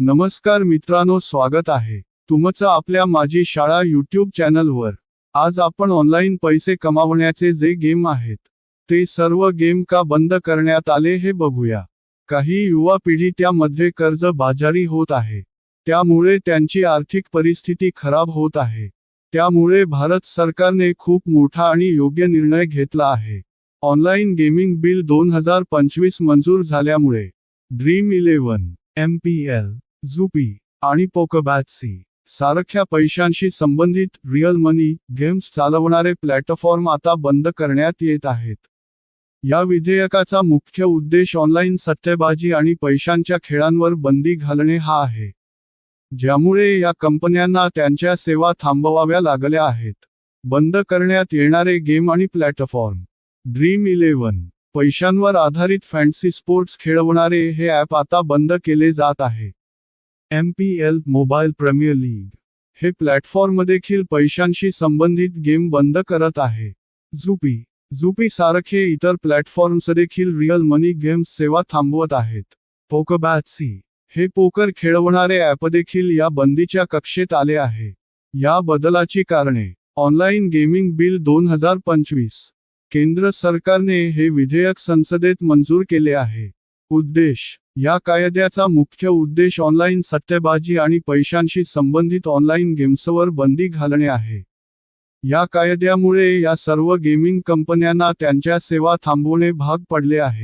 नमस्कार मित्रांनो स्वागत आहे. तुमचं आपल्या माझी शाळा यूट्यूब चॅनलवर. आज आपण ऑनलाईन पैसे कमावण्याचे जे गेम आहेत ते सर्व गेम का बंद करण्यात आले हे बघूया. काही युवा पिढी त्यामध्ये कर्ज बाजारी होत आहे. त्यामुळे त्यांची आर्थिक परिस्थिती खराब होत आहे. त्यामुळे भारत सरकारने खूप मोठा आणि योग्य निर्णय घेतला आहे. ऑनलाईन गेमिंग बिल दोन हजार पंचवीस मंजूर झाल्यामुळे Dream Eleven M P L Zupee आणि पोकबॅटसी सारख्या पैशांशी संबंधित रिअल मनी गेम्स चालवणारे प्लॅटफॉर्म आता बंद करण्यात येत आहेत. या विधेयकाचा मुख्य उद्देश ऑनलाईन सट्टेबाजी आणि पैशांच्या खेळांवर बंदी घालणे हा आहे ज्यामुळे या कंपन्यांना त्यांच्या सेवा थांबवाव्या लागल्या आहेत. बंद करण्यात येणारे गेम आणि प्लॅटफॉर्म ड्रीम इलेव्हन पैशांवर आधारित फॅन्सी स्पोर्ट्स खेळवणारे हे ॲप आता बंद केले जात आहे. M P L mobile premier league हे प्लॅटफॉर्म देखील पैशांशी संबंधित गेम बंद करत आहे. झुपी झुपी सारखे इतर प्लॅटफॉर्म्स देखील रिअल मनी गेम्स सेवा थांबवत आहेत. पोकबॅटसी हे पोकर खेळवणारे ॲप देखील या बंदीच्या कक्षेत आले आहे. या बदलाची कारणे. ऑनलाईन गेमिंग बिल दोन हजार पंचवीस. केंद्र सरकारने हे विधेयक संसदेत मंजूर केले आहे. उद्देश. या कायद्याचा मुख्य उद्देश ऑनलाईन सट्टेबाजी आणि पैशांशी संबंधित ऑनलाईन गेम्सवर बंदी घालणे आहे. या कायद्यामुळे या सर्व गेमिंग कंपन्यांना त्यांच्या सेवा थांबवणे भाग पडले आहे.